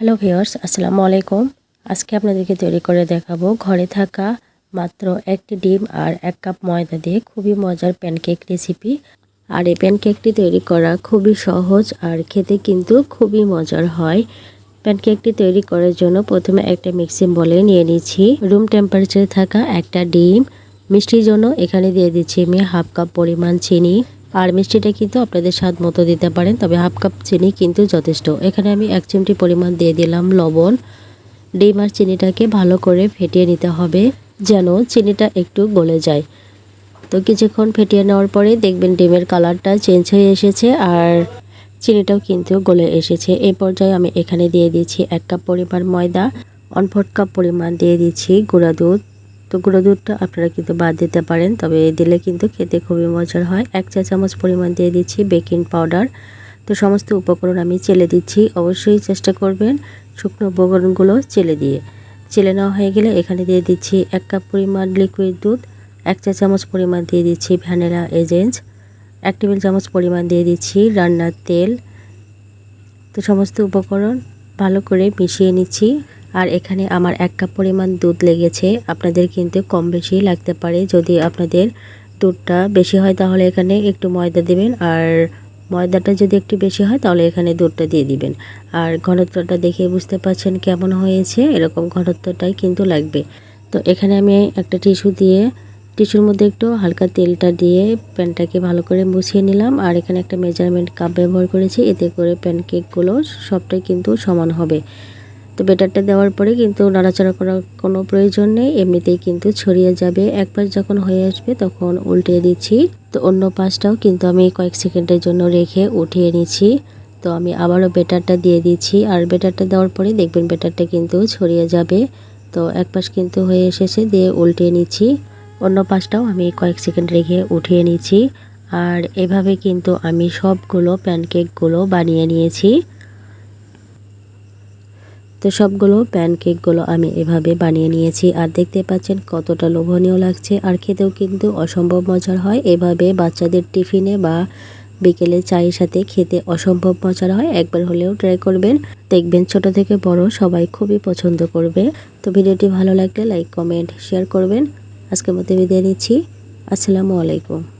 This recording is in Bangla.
হ্যালো ভিউয়ার্স আসসালামু আলাইকুম। আজকে আপনাদেরকে তৈরি করে দেখাবো ঘরে থাকা মাত্র একটি ডিম আর এক কাপ ময়দা দিয়ে খুবই মজার প্যানকেক রেসিপি আর এই প্যানকেকটি তৈরি করা খুবই সহজ আর খেতে কিন্তু খুবই মজার হয়। প্যানকেকটি তৈরি করার জন্য প্রথমে একটা মিক্সিং বলে নিয়ে নিচ্ছি। রুম টেম্পারেচারে থাকা একটা ডিম। মিষ্টির জন্য এখানে দিয়ে দিচ্ছি আমি হাফ কাপ পরিমাণ চিনি। আর মিষ্টিটা কিন্তু আপনাদের স্বাদ মতো দিতে পারেন, তবে হাফ কাপ চিনি কিন্তু যথেষ্ট। এখানে আমি এক চিমটি পরিমাণ দিয়ে দিলাম লবণ। ডিম আর চিনিটাকে ভালো করে ফেটিয়ে নিতে হবে, যেন চিনিটা একটু গলে যায়। তো কিছুক্ষণ ফেটিয়ে নেওয়ার পরে দেখবেন ডিমের কালারটা চেঞ্জ হয়ে এসেছে আর চিনিটাও কিন্তু গলে এসেছে। এই পর্যায়ে আমি এখানে দিয়ে দিচ্ছি এক কাপ পরিমাণ ময়দা, ওয়ান ফোর্থ কাপ পরিমাণ দিয়ে দিচ্ছি গুঁড়া দুধ। তো গুঁড়ো দুধটা আপনারা কিন্তু বাদ দিতে পারেন, তবে দিলে কিন্তু খেতে খুবই মজার হয়। এক চা চামচ পরিমাণ দিয়ে দিচ্ছি বেকিং পাউডার। তো সমস্ত উপকরণ আমি চেলে দিচ্ছি, অবশ্যই চেষ্টা করবেন শুকনো উপকরণগুলো চেলে দিয়ে। চেলে নেওয়া হয়ে গেলে এখানে দিয়ে দিচ্ছি এক কাপ পরিমাণ লিকুইড দুধ, এক চা চামচ পরিমাণ দিয়ে দিচ্ছি ভ্যানিলা এজেন্স এক টেবিল চামচ পরিমাণ দিয়ে দিচ্ছি রান্নার তেল। তো সমস্ত উপকরণ ভালো করে মিশিয়ে নিচ্ছি। আর এখানে আমার এক কাপ পরিমাণ দুধ লেগেছে। আপনাদের কিন্তু কম বেশি লাগতে পারে। যদি আপনাদের দুধটা বেশি হয় তাহলে এখানে একটু ময়দা দেবেন। আর ময়দাটা যদি একটু বেশি হয় তাহলে এখানে দুধটা দিয়ে দিবেন। আর ঘনত্বটা দেখে বুঝতে পারছেন কেমন হয়েছে? এরকম ঘনত্বটাই কিন্তু লাগবে। তো এখানে আমি একটা টিস্যু দিয়ে, টিস্যুর মধ্যে একটু হালকা তেলটা দিয়ে প্যানটাকে ভালো করে মুছিয়ে নিলাম। আর এখানে একটা মেজারমেন্ট কাপ ব্যবহার করেছি। এতে করে প্যানকেকগুলো সবটাই কিন্তু সমান হবে। তো বেটারটা দেওয়ার পরে কিন্তু নাড়াচাড়া করার কোনো প্রয়োজন নেই। এমনিতেই কিন্তু ছড়িয়ে যাবে। এক পাশ যখন হয়ে আসবে তখন উল্টে দিচ্ছি। তো অন্য পাশটাও কিন্তু আমি কয়েক সেকেন্ডের জন্য রেখে উঠিয়ে নিচ্ছি। তো আমি আবারও বেটারটা দিয়ে দিচ্ছি। আর বেটারটা দেওয়ার পরে দেখবেন বেটারটা কিন্তু ছড়িয়ে যাবে। তো এক পাশ কিন্তু হয়ে এসেছে দিয়ে উল্টে নিচ্ছি। অন্য পাশটাও আমি কয়েক সেকেন্ড রেখে উঠিয়ে নিচ্ছি। আর এভাবে কিন্তু আমি সবগুলো প্যানকেকগুলো বানিয়ে নিয়েছি। তো সবগুলো প্যানকেকগুলো আমি এভাবে বানিয়ে নিয়েছি। আর দেখতে পাচ্ছেন কতটা লোভনীয় লাগছে। আর খেতেও কিন্তু অসম্ভব মজার হয়। এভাবে বাচ্চাদের টিফিনে বা বিকেলে চায়ের সাথে খেতে অসম্ভব মজার হয়। একবার হলেও ট্রাই করবেন। দেখবেন ছোট থেকে বড় সবাই খুবই পছন্দ করবে। তো ভিডিওটি ভালো লাগলে লাইক কমেন্ট শেয়ার করবেন। আজকের মধ্যে বিদায় নিচ্ছি। আসসালামু আলাইকুম।